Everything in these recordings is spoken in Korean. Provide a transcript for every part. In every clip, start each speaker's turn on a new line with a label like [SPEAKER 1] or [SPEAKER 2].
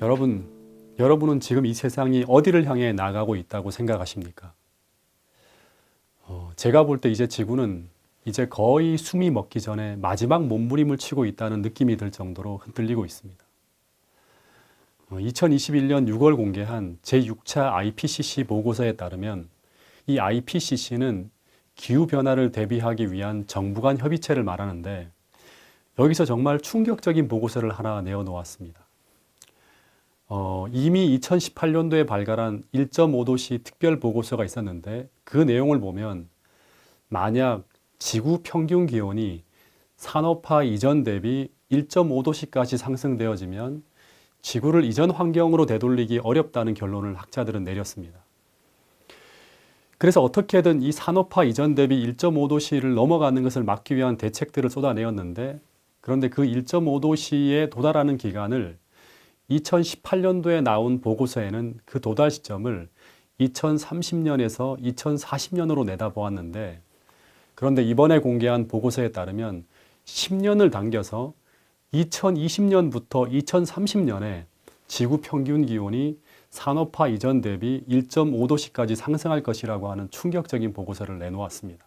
[SPEAKER 1] 여러분, 여러분은 지금 이 세상이 어디를 향해 나가고 있다고 생각하십니까? 어, 제가 볼 때 이제 지구는 이제 거의 숨이 먹기 전에 마지막 몸부림을 치고 있다는 느낌이 들 정도로 흔들리고 있습니다. 어, 2021년 6월 공개한 제6차 IPCC 보고서에 따르면 이 IPCC는 기후 변화를 대비하기 위한 정부 간 협의체를 말하는데 여기서 정말 충격적인 보고서를 하나 내어 놓았습니다. 어, 이미 2018년도에 발간한 1.5도시 특별 보고서가 있었는데 그 내용을 보면 만약 지구 평균 기온이 산업화 이전 대비 1.5도씨까지 상승되어지면 지구를 이전 환경으로 되돌리기 어렵다는 결론을 학자들은 내렸습니다. 그래서 어떻게든 이 산업화 이전 대비 1.5도씨를 넘어가는 것을 막기 위한 대책들을 쏟아내었는데 그런데 그 1.5도씨에 도달하는 기간을 2018년도에 나온 보고서에는 그 도달 시점을 2030년에서 2040년으로 내다보았는데 그런데 이번에 공개한 보고서에 따르면 10년을 당겨서 2020년부터 2030년에 지구 평균 기온이 산업화 이전 대비 1.5도씨까지 상승할 것이라고 하는 충격적인 보고서를 내놓았습니다.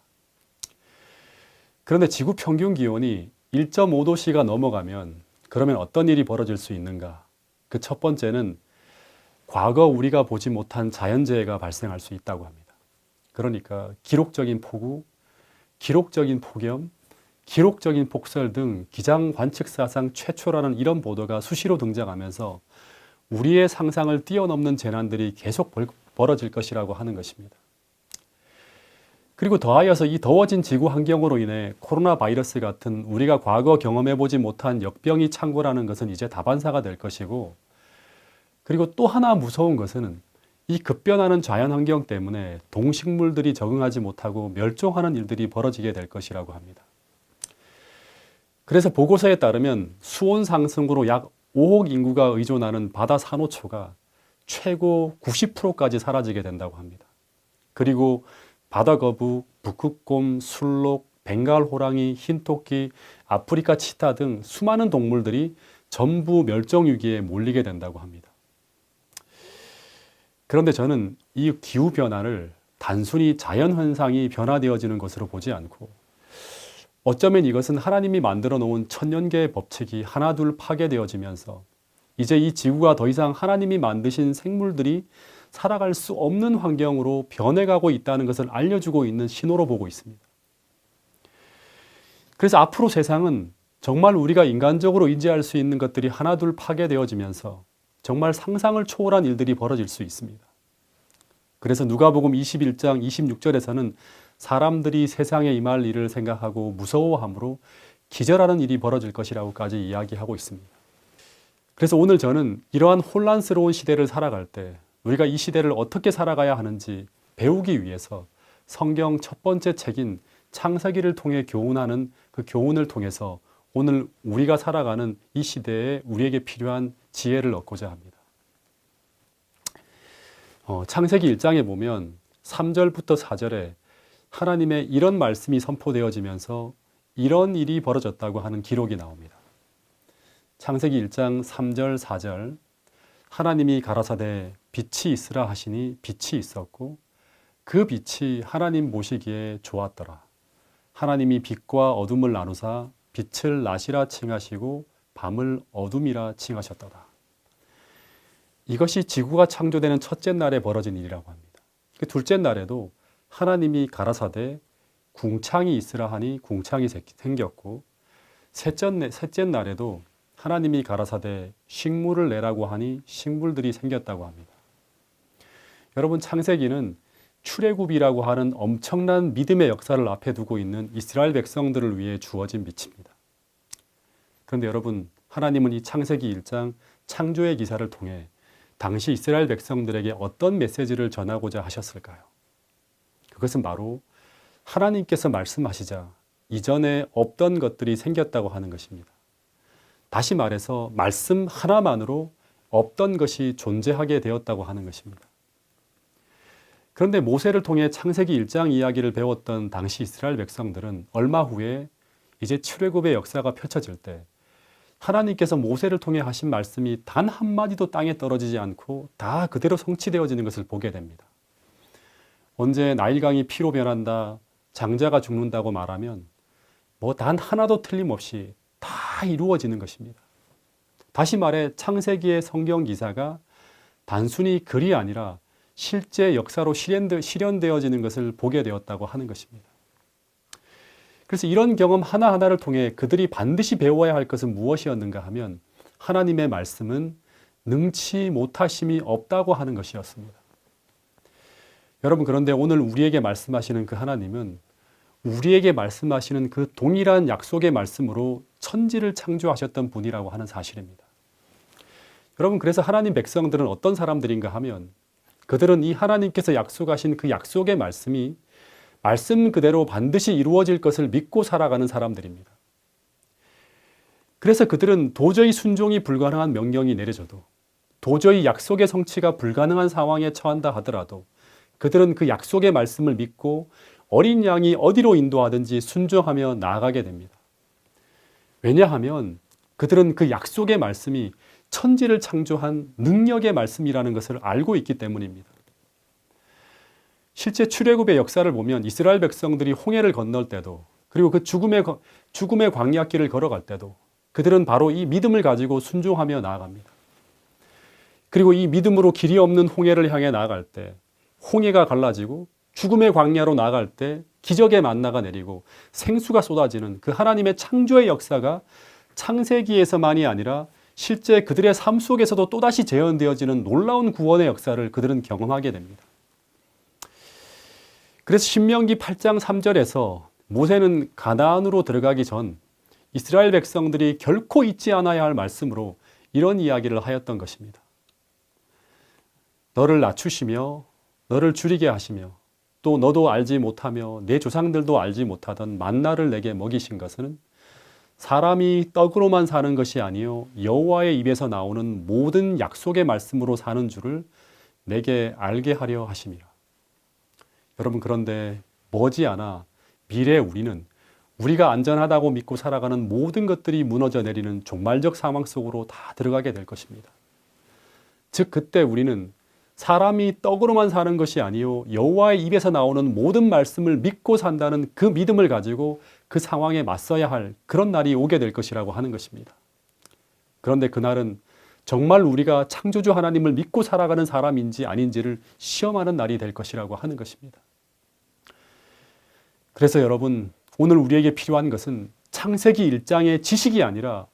[SPEAKER 1] 그런데 지구 평균 기온이 1.5도씨가 넘어가면 그러면 어떤 일이 벌어질 수 있는가? 그 첫 번째는 과거 우리가 보지 못한 자연재해가 발생할 수 있다고 합니다. 그러니까 기록적인 폭우, 기록적인 폭염, 기록적인 폭설 등 기상 관측 사상 최초라는 이런 보도가 수시로 등장하면서 우리의 상상을 뛰어넘는 재난들이 계속 벌, 벌어질 것이라고 하는 것입니다. 그리고 더하여서 이 더워진 지구 환경으로 인해 코로나 바이러스 같은 우리가 과거 경험해 보지 못한 역병이 창궐하는 것은 이제 다반사가 될 것이고 그리고 또 하나 무서운 것은 이 급변하는 자연 환경 때문에 동식물들이 적응하지 못하고 멸종하는 일들이 벌어지게 될 것이라고 합니다. 그래서 보고서에 따르면 수온 상승으로 약 5억 인구가 의존하는 바다 산호초가 최고 90%까지 사라지게 된다고 합니다. 그리고 바다 거북, 북극곰, 술록, 벵갈 호랑이, 흰토끼, 아프리카 치타 등 수많은 동물들이 전부 멸종 위기에 몰리게 된다고 합니다. 그런데 저는 이 기후 변화를 단순히 자연 현상이 변화되어지는 것으로 보지 않고 어쩌면 이것은 하나님이 만들어 놓은 천년계의 법칙이 하나둘 파괴되어지면서 이제 이 지구가 더 이상 하나님이 만드신 생물들이 살아갈 수 없는 환경으로 변해가고 있다는 것을 알려주고 있는 신호로 보고 있습니다. 그래서 앞으로 세상은 정말 우리가 인간적으로 인지할 수 있는 것들이 하나둘 파괴되어지면서 정말 상상을 초월한 일들이 벌어질 수 있습니다. 그래서 누가복음 21장 26절에서는 사람들이 세상에 임할 일을 생각하고 무서워함으로 기절하는 일이 벌어질 것이라고까지 이야기하고 있습니다. 그래서 오늘 저는 이러한 혼란스러운 시대를 살아갈 때 우리가 이 시대를 어떻게 살아가야 하는지 배우기 위해서 성경 첫 번째 책인 창세기를 통해 교훈하는 그 교훈을 통해서 오늘 우리가 살아가는 이 시대에 우리에게 필요한 지혜를 얻고자 합니다. 어, 창세기 1장에 보면 3절부터 4절에 하나님의 이런 말씀이 선포되어지면서 이런 일이 벌어졌다고 하는 기록이 나옵니다. 창세기 1장 3절 4절 하나님이 가라사대 빛이 있으라 하시니 빛이 있었고 그 빛이 하나님 보시기에 좋았더라. 하나님이 빛과 어둠을 나누사 빛을 낮이라 칭하시고 밤을 어둠이라 칭하셨더라. 이것이 지구가 창조되는 첫째 날에 벌어진 일이라고 합니다. 그 둘째 날에도 하나님이 가라사대 궁창이 있으라 하니 궁창이 생겼고 셋째, 셋째 날에도 하나님이 가라사대 식물을 내라고 하니 식물들이 생겼다고 합니다. 여러분 창세기는 출애굽이라고 하는 엄청난 믿음의 역사를 앞에 두고 있는 이스라엘 백성들을 위해 주어진 빛입니다. 그런데 여러분 하나님은 이 창세기 1장 창조의 기사를 통해 당시 이스라엘 백성들에게 어떤 메시지를 전하고자 하셨을까요? 그것은 바로 하나님께서 말씀하시자 이전에 없던 것들이 생겼다고 하는 것입니다. 다시 말해서 말씀 하나만으로 없던 것이 존재하게 되었다고 하는 것입니다. 그런데 모세를 통해 창세기 1장 이야기를 배웠던 당시 이스라엘 백성들은 얼마 후에 이제 출애굽의 역사가 펼쳐질 때 하나님께서 모세를 통해 하신 말씀이 단 한마디도 땅에 떨어지지 않고 다 그대로 성취되어지는 것을 보게 됩니다. 언제 나일강이 피로 변한다, 장자가 죽는다고 말하면 뭐 단 하나도 틀림없이 다 이루어지는 것입니다. 다시 말해 창세기의 성경 기사가 단순히 글이 아니라 실제 역사로 실현되, 실현되 어지는 것을 보게 되었다고 하는 것입니다. 그래서 이런 경험 하나하나를 통해 그들이 반드시 배워야 할 것은 무엇이었는가 하면 하나님의 말씀은 능치 못하심이 없다고 하는 것이었습니다. 여러분, 그런데 오늘 우리에게 말씀하시는 그 하나님은 우리에게 말씀하시는 그 동일한 약속의 말씀으로 천지를 창조하셨던 분이라고 하는 사실입니다. 여러분, 그래서 하나님 백성들은 어떤 사람들인가 하면 그들은 이 하나님께서 약속하신 그 약속의 말씀이 말씀 그대로 반드시 이루어질 것을 믿고 살아가는 사람들입니다. 그래서 그들은 도저히 순종이 불가능한 명령이 내려져도 도저히 약속의 성취가 불가능한 상황에 처한다 하더라도 그들은 그 약속의 말씀을 믿고 어린 양이 어디로 인도하든지 순종하며 나아가게 됩니다. 왜냐하면 그들은 그 약속의 말씀이 천지를 창조한 능력의 말씀이라는 것을 알고 있기 때문입니다. 실제 출애굽의 역사를 보면 이스라엘 백성들이 홍해를 건널 때도 그리고 그 죽음의 죽음의 광야길을 걸어갈 때도 그들은 바로 이 믿음을 가지고 순종하며 나아갑니다. 그리고 이 믿음으로 길이 없는 홍해를 향해 나아갈 때 홍해가 갈라지고 죽음의 광야로 나아갈 때 기적의 만나가 내리고 생수가 쏟아지는 그 하나님의 창조의 역사가 창세기에서만이 아니라 실제 그들의 삶 속에서도 또다시 재현되어지는 놀라운 구원의 역사를 그들은 경험하게 됩니다. 그래서 신명기 8장 3절에서 모세는 가나안으로 들어가기 전 이스라엘 백성들이 결코 잊지 않아야 할 말씀으로 이런 이야기를 하였던 것입니다. 너를 낮추시며 너를 줄이게 하시며 또 너도 알지 못하며 내 조상들도 알지 못하던 만나를 내게 먹이신 것은 사람이 떡으로만 사는 것이 아니요 여호와의 입에서 나오는 모든 약속의 말씀으로 사는 줄을 내게 알게 하려 하심이라. 여러분 그런데 머지않아 미래 우리는 우리가 안전하다고 믿고 살아가는 모든 것들이 무너져 내리는 종말적 상황 속으로 다 들어가게 될 것입니다. 즉 그때 우리는 사람이 떡으로만 사는 것이 아니요 여호와의 입에서 나오는 모든 말씀을 믿고 산다는 그 믿음을 가지고 그 상황에 맞서야 할 그런 날이 오게 될 것이라고 하는 것입니다. 그런데 그날은 정말 우리가 창조주 하나님을 믿고 살아가는 사람인지 아닌지를 시험하는 날이 될 것이라고 하는 것입니다. 그래서 여러분, 오늘 우리에게 필요한 것은 창세기 1장의 지식이 아니라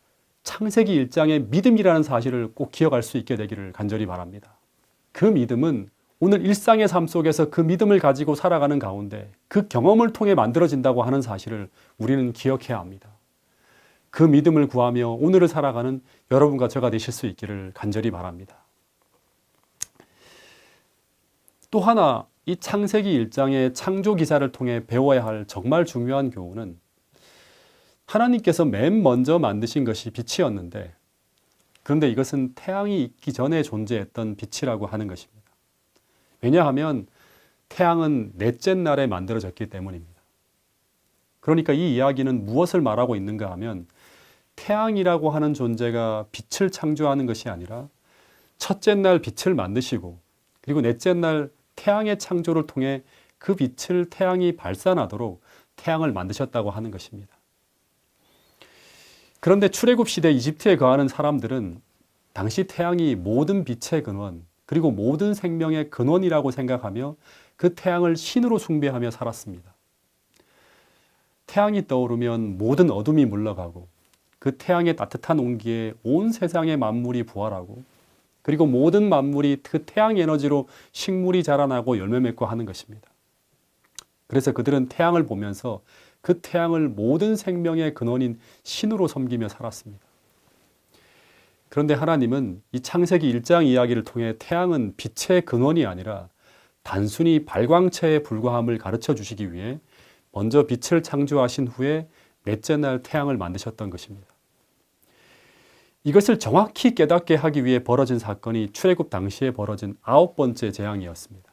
[SPEAKER 1] 창세기 1장의 믿음이라는 사실을 꼭 기억할 수 있게 되기를 간절히 바랍니다. 그 믿음은 오늘 일상의 삶 속에서 그 믿음을 가지고 살아가는 가운데 그 경험을 통해 만들어진다고 하는 사실을 우리는 기억해야 합니다. 그 믿음을 구하며 오늘을 살아가는 여러분과 저가 되실 수 있기를 간절히 바랍니다. 또 하나 이 창세기 1장의 창조 기사를 통해 배워야 할 정말 중요한 교훈은 하나님께서 맨 먼저 만드신 것이 빛이었는데 그런데 이것은 태양이 있기 전에 존재했던 빛이라고 하는 것입니다. 왜냐하면 태양은 넷째 날에 만들어졌기 때문입니다. 그러니까 이 이야기는 무엇을 말하고 있는가 하면 태양이라고 하는 존재가 빛을 창조하는 것이 아니라 첫째 날 빛을 만드시고 그리고 넷째 날 태양의 창조를 통해 그 빛을 태양이 발산하도록 태양을 만드셨다고 하는 것입니다. 그런데 출애굽 시대 이집트에 거하는 사람들은 당시 태양이 모든 빛의 근원 그리고 모든 생명의 근원이라고 생각하며 그 태양을 신으로 숭배하며 살았습니다. 태양이 떠오르면 모든 어둠이 물러가고 그 태양의 따뜻한 온기에 온 세상의 만물이 부활하고 그리고 모든 만물이 그 태양 에너지로 식물이 자라나고 열매 맺고 하는 것입니다. 그래서 그들은 태양을 보면서 그 태양을 모든 생명의 근원인 신으로 섬기며 살았습니다. 그런데 하나님은 이 창세기 1장 이야기를 통해 태양은 빛의 근원이 아니라 단순히 발광체에 불과함을 가르쳐 주시기 위해 먼저 빛을 창조하신 후에 넷째 날 태양을 만드셨던 것입니다. 이것을 정확히 깨닫게 하기 위해 벌어진 사건이 출애굽 당시에 벌어진 아홉 번째 재앙이었습니다.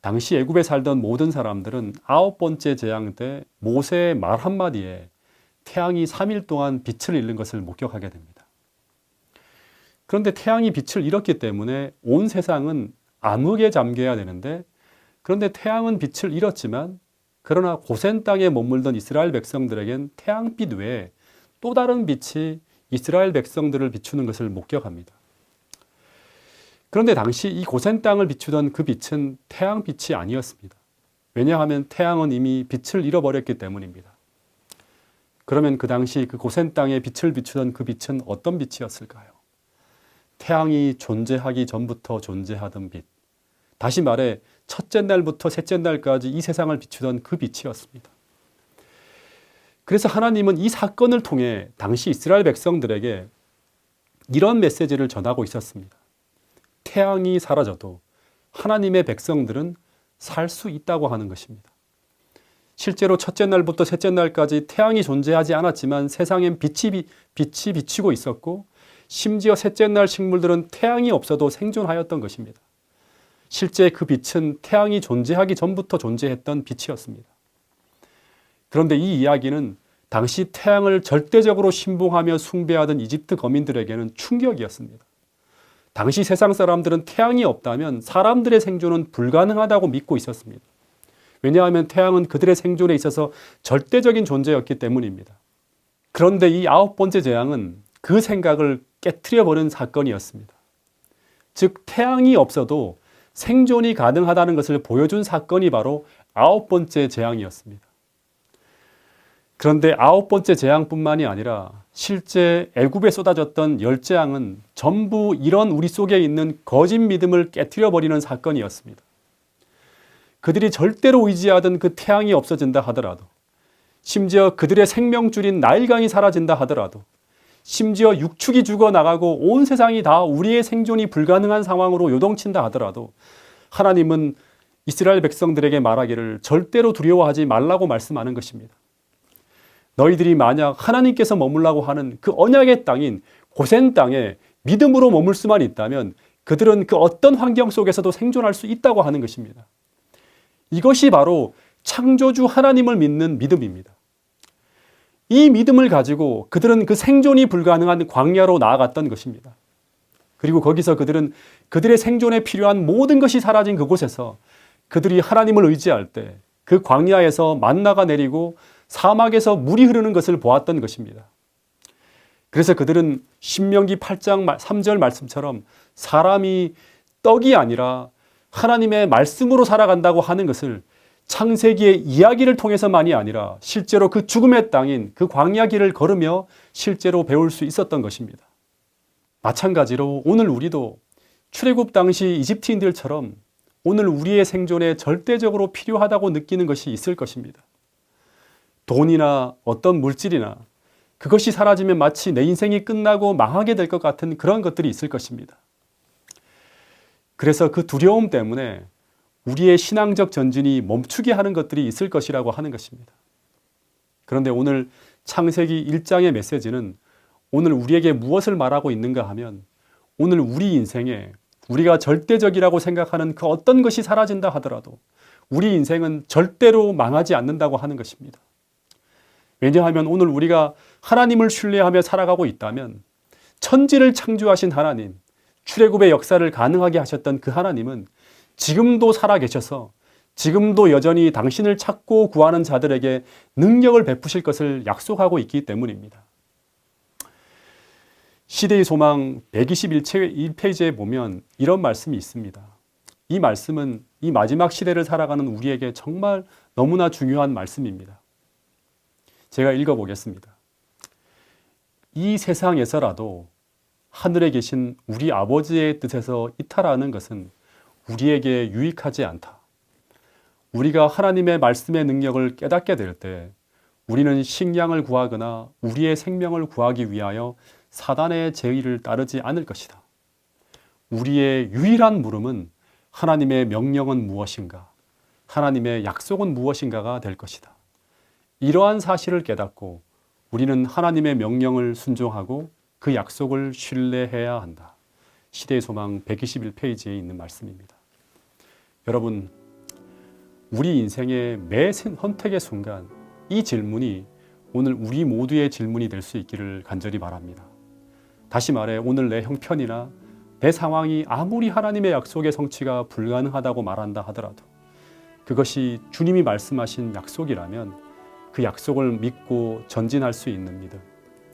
[SPEAKER 1] 당시 애굽에 살던 모든 사람들은 아홉 번째 재앙 때 모세의 말 한마디에 태양이 3일 동안 빛을 잃는 것을 목격하게 됩니다. 그런데 태양이 빛을 잃었기 때문에 온 세상은 암흑에 잠겨야 되는데 그런데 태양은 빛을 잃었지만 그러나 고센 땅에 머물던 이스라엘 백성들에겐 태양빛 외에 또 다른 빛이 이스라엘 백성들을 비추는 것을 목격합니다. 그런데 당시 이 고센 땅을 비추던 그 빛은 태양빛이 아니었습니다. 왜냐하면 태양은 이미 빛을 잃어버렸기 때문입니다. 그러면 그 당시 그 고센 땅에 빛을 비추던 그 빛은 어떤 빛이었을까요? 태양이 존재하기 전부터 존재하던 빛. 다시 말해 첫째 날부터 셋째 날까지 이 세상을 비추던 그 빛이었습니다. 그래서 하나님은 이 사건을 통해 당시 이스라엘 백성들에게 이런 메시지를 전하고 있었습니다. 태양이 사라져도 하나님의 백성들은 살 수 있다고 하는 것입니다. 실제로 첫째 날부터 셋째 날까지 태양이 존재하지 않았지만 세상엔 빛이, 빛이 비치고 있었고 심지어 셋째 날 식물들은 태양이 없어도 생존하였던 것입니다. 실제 그 빛은 태양이 존재하기 전부터 존재했던 빛이었습니다. 그런데 이 이야기는 당시 태양을 절대적으로 신봉하며 숭배하던 이집트 거민들에게는 충격이었습니다. 당시 세상 사람들은 태양이 없다면 사람들의 생존은 불가능하다고 믿고 있었습니다. 왜냐하면 태양은 그들의 생존에 있어서 절대적인 존재였기 때문입니다. 그런데 이 아홉 번째 재앙은 그 생각을 깨뜨려 버린 사건이었습니다. 즉 태양이 없어도 생존이 가능하다는 것을 보여준 사건이 바로 아홉 번째 재앙이었습니다. 그런데 아홉 번째 재앙뿐만이 아니라 실제 애굽에 쏟아졌던 열 재앙은 전부 이런 우리 속에 있는 거짓 믿음을 깨뜨려 버리는 사건이었습니다. 그들이 절대로 의지하던 그 태양이 없어진다 하더라도 심지어 그들의 생명줄인 나일강이 사라진다 하더라도 심지어 육축이 죽어 나가고 온 세상이 다 우리의 생존이 불가능한 상황으로 요동친다 하더라도 하나님은 이스라엘 백성들에게 말하기를 절대로 두려워하지 말라고 말씀하는 것입니다. 너희들이 만약 하나님께서 머물라고 하는 그 언약의 땅인 고센 땅에 믿음으로 머물 수만 있다면 그들은 그 어떤 환경 속에서도 생존할 수 있다고 하는 것입니다. 이것이 바로 창조주 하나님을 믿는 믿음입니다. 이 믿음을 가지고 그들은 그 생존이 불가능한 광야로 나아갔던 것입니다. 그리고 거기서 그들은 그들의 생존에 필요한 모든 것이 사라진 그곳에서 그들이 하나님을 의지할 때 그 광야에서 만나가 내리고 사막에서 물이 흐르는 것을 보았던 것입니다. 그래서 그들은 신명기 8장 3절 말씀처럼 사람이 떡이 아니라 하나님의 말씀으로 살아간다고 하는 것을 창세기의 이야기를 통해서만이 아니라 실제로 그 죽음의 땅인 그 광야 길을 걸으며 실제로 배울 수 있었던 것입니다. 마찬가지로 오늘 우리도 출애굽 당시 이집트인들처럼 오늘 우리의 생존에 절대적으로 필요하다고 느끼는 것이 있을 것입니다. 돈이나 어떤 물질이나 그것이 사라지면 마치 내 인생이 끝나고 망하게 될 것 같은 그런 것들이 있을 것입니다. 그래서 그 두려움 때문에 우리의 신앙적 전진이 멈추게 하는 것들이 있을 것이라고 하는 것입니다. 그런데 오늘 창세기 1장의 메시지는 오늘 우리에게 무엇을 말하고 있는가 하면 오늘 우리 인생에 우리가 절대적이라고 생각하는 그 어떤 것이 사라진다 하더라도 우리 인생은 절대로 망하지 않는다고 하는 것입니다. 왜냐하면 오늘 우리가 하나님을 신뢰하며 살아가고 있다면 천지를 창조하신 하나님, 출애굽의 역사를 가능하게 하셨던 그 하나님은 지금도 살아 계셔서 지금도 여전히 당신을 찾고 구하는 자들에게 능력을 베푸실 것을 약속하고 있기 때문입니다. 시대의 소망 121페이지에 보면 이런 말씀이 있습니다. 이 말씀은 이 마지막 시대를 살아가는 우리에게 정말 너무나 중요한 말씀입니다. 제가 읽어보겠습니다. 이 세상에서라도 하늘에 계신 우리 아버지의 뜻에서 이탈하는 것은 우리에게 유익하지 않다. 우리가 하나님의 말씀의 능력을 깨닫게 될 때 우리는 식량을 구하거나 우리의 생명을 구하기 위하여 사단의 제의를 따르지 않을 것이다. 우리의 유일한 물음은 하나님의 명령은 무엇인가? 하나님의 약속은 무엇인가가 될 것이다. 이러한 사실을 깨닫고 우리는 하나님의 명령을 순종하고 그 약속을 신뢰해야 한다. 시대의 소망 121페이지에 있는 말씀입니다. 여러분, 우리 인생의 매 선택의 순간 이 질문이 오늘 우리 모두의 질문이 될 수 있기를 간절히 바랍니다. 다시 말해 오늘 내 형편이나 내 상황이 아무리 하나님의 약속의 성취가 불가능하다고 말한다 하더라도 그것이 주님이 말씀하신 약속이라면 그 약속을 믿고 전진할 수 있는 믿음.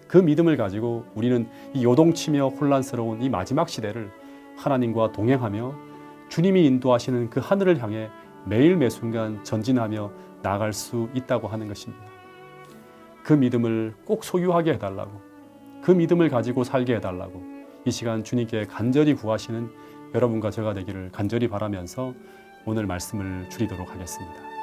[SPEAKER 1] 그 믿음을 가지고 우리는 이 요동치며 혼란스러운 이 마지막 시대를 하나님과 동행하며 주님이 인도하시는 그 하늘을 향해 매일 매 순간 전진하며 나아갈 수 있다고 하는 것입니다. 그 믿음을 꼭 소유하게 해달라고 그 믿음을 가지고 살게 해달라고 이 시간 주님께 간절히 구하시는 여러분과 제가 되기를 간절히 바라면서 오늘 말씀을 줄이도록 하겠습니다.